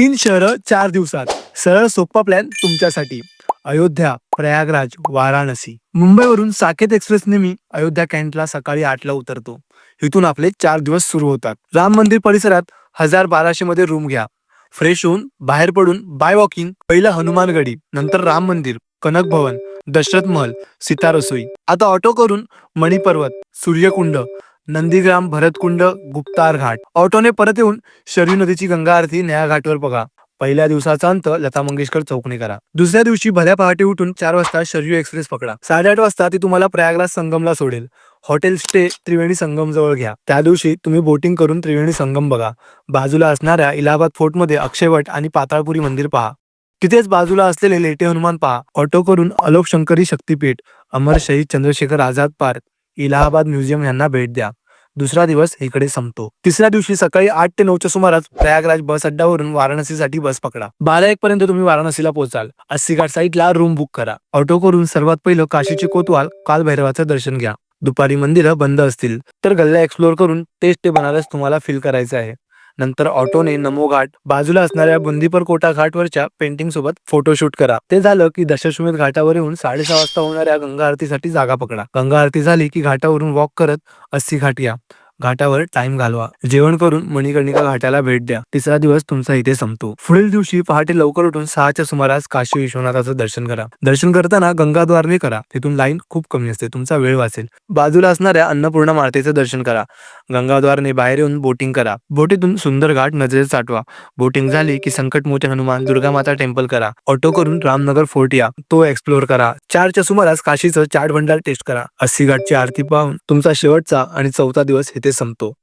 तीन शहरं चार दिवसात. सरळ सोपा प्लॅन तुमच्यासाठी. अयोध्या प्रयागराज वाराणसी. मुंबईवरून साकेत एक्सप्रेस नेहमी अयोध्या कॅन्टला सकाळी आठला उतरतो. इथून आपले चार दिवस सुरू होतात. राम मंदिर परिसरात हजार बाराशे मध्ये रूम घ्या. फ्रेश होऊन बाहेर पडून बाय वॉकिंग पहिला हनुमानगडी नंतर राम मंदिर कनक भवन दशरथ महल सीता रसोई आता ऑटो करून मणिपर्वत सूर्यकुंड नंदीग्राम भरतकुंड गुप्तार घाट. ऑटोने परत येऊन शरयू नदीची गंगा आरती नया घाटवर बघा. पहिल्या दिवसाचा अंत लता मंगेशकर चौकने करा. दुसऱ्या दिवशी भल्या पहाटे उठून चार वाजता शरयू एक्सप्रेस पकडा. साडेआठ वाजता ती तुम्हाला प्रयागराज संगमला सोडेल. हॉटेल स्टे त्रिवेणी संगम जवळ घ्या. त्या दिवशी तुम्ही बोटिंग करून त्रिवेणी संगम बघा. बाजूला असणाऱ्या इलाहाबाद फोर्टमध्ये अक्षयवट आणि पाताळपुरी मंदिर पहा. तिथेच बाजूला असलेले लेटे हनुमान पहा. ऑटो करून अलोक शंकरी शक्तीपीठ अमर शहीद चंद्रशेखर आझाद पार्क इलाहाबाद म्युझियम यांना भेट द्या. दुसरा दिवस इकडे संपतो. तिसऱ्या दिवशी सकाळी आठ ते नऊच्या सुमारास प्रयागराज बस अड्ड्यावरून वाराणसीसाठी बस पकडा. बारा एक पर्यंत तुम्ही वाराणसीला पोहोचाल. अस्सी घाट साईडला रूम बुक करा. ऑटो करून सर्वात पहिलं काशीचे कोतवाल कालभैरवाचं दर्शन घ्या. दुपारी मंदिरं बंद असतील. तर गल्ल्या एक्सप्लोर करून तेच ते बनारस तुम्हाला फील करायचं आहे. नंतर ऑटोने नमो घाट बाजूला असणाऱ्या बुंदीपर कोटा घाटवरच्या पेंटिंग सोबत फोटोशूट करा. ते झालं की दशश्वमेध घाटावर येऊन साडेसहा वाजता होणाऱ्या गंगा आरतीसाठी जागा पकडा. गंगा आरती झाली की घाटावरून वॉक करत अस्सी घाट या. घाटावर टाइम घालवा. जेवण करून मणिकर्णिका घाटाला भेट द्या. तिसरा दिवस तुमचा इथे संपतो. पुढील दिवशी पहाटे लवकर उठून सहाच्या सुमारास काशी विश्वनाथाचं दर्शन करा. दर्शन करताना गंगाद्वारने करा. तिथून लाईन खूप कमी असते. तुमचा वेळ वाचेल. बाजूला असणाऱ्या अन्नपूर्णा मातेचं दर्शन करा. गंगाद्वारने बाहेर येऊन बोटिंग करा. बोटीतून सुंदर घाट नजरेत साठवा. बोटिंग झाली की संकटमोचन हनुमान दुर्गा माता टेम्पल करा. ऑटो करून रामनगर फोर्ट या. तो एक्सप्लोर करा. चारच्या सुमारास काशीचं चाट भंडार टेस्ट करा. अस्सी घाटची आरती पाहून तुमचा शेवटचा आणि चौथा दिवस इथे संपतो.